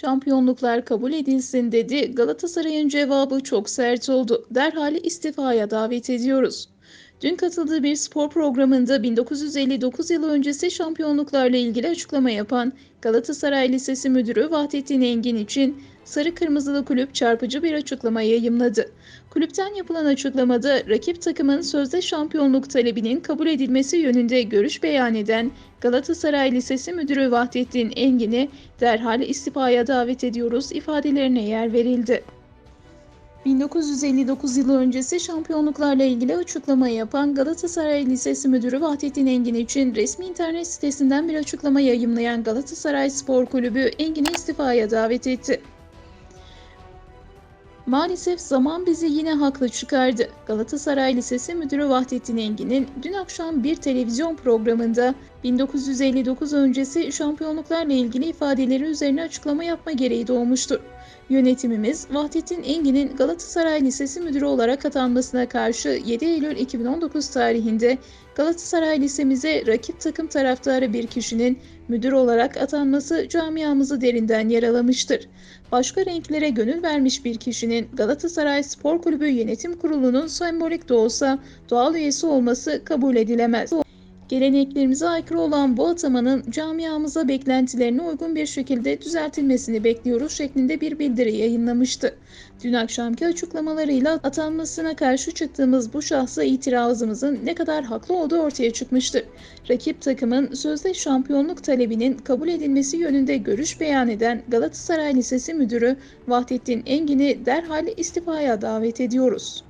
Şampiyonluklar kabul edilsin dedi. Galatasaray'ın cevabı çok sert oldu. Derhal istifaya davet ediyoruz. Dün katıldığı bir spor programında 1959 yılı öncesi şampiyonluklarla ilgili açıklama yapan Galatasaray Lisesi Müdürü Vahdettin Engin için Sarı Kırmızılı Kulüp çarpıcı bir açıklama yayımladı. Kulüpten yapılan açıklamada rakip takımın sözde şampiyonluk talebinin kabul edilmesi yönünde görüş beyan eden Galatasaray Lisesi Müdürü Vahdettin Engin'i derhal istifaya davet ediyoruz ifadelerine yer verildi. 1959 yılı öncesi şampiyonluklarla ilgili açıklama yapan Galatasaray Lisesi Müdürü Vahdettin Engin için resmi internet sitesinden bir açıklama yayımlayan Galatasaray Spor Kulübü Engin'i istifaya davet etti. Maalesef zaman bizi yine haklı çıkardı. Galatasaray Lisesi Müdürü Vahdettin Engin'in dün akşam bir televizyon programında 1959 öncesi şampiyonluklarla ilgili ifadeleri üzerine açıklama yapma gereği doğmuştur. Yönetimimiz Vahdettin Engin'in Galatasaray Lisesi Müdürü olarak atanmasına karşı 7 Eylül 2019 tarihinde Galatasaray Lisemize rakip takım taraftarı bir kişinin müdür olarak atanması camiamızı derinden yaralamıştır. Başka renklere gönül vermiş bir kişinin Galatasaray Spor Kulübü Yönetim Kurulu'nun sembolik de olsa doğal üyesi olması kabul edilemez. Geleneklerimize aykırı olan bu atamanın camiamıza beklentilerine uygun bir şekilde düzeltilmesini bekliyoruz şeklinde bir bildiri yayınlamıştı. Dün akşamki açıklamalarıyla atanmasına karşı çıktığımız bu şahsa itirazımızın ne kadar haklı olduğu ortaya çıkmıştır. Rakip takımın sözde şampiyonluk talebinin kabul edilmesi yönünde görüş beyan eden Galatasaray Lisesi Müdürü Vahdettin Engin'i derhal istifaya davet ediyoruz.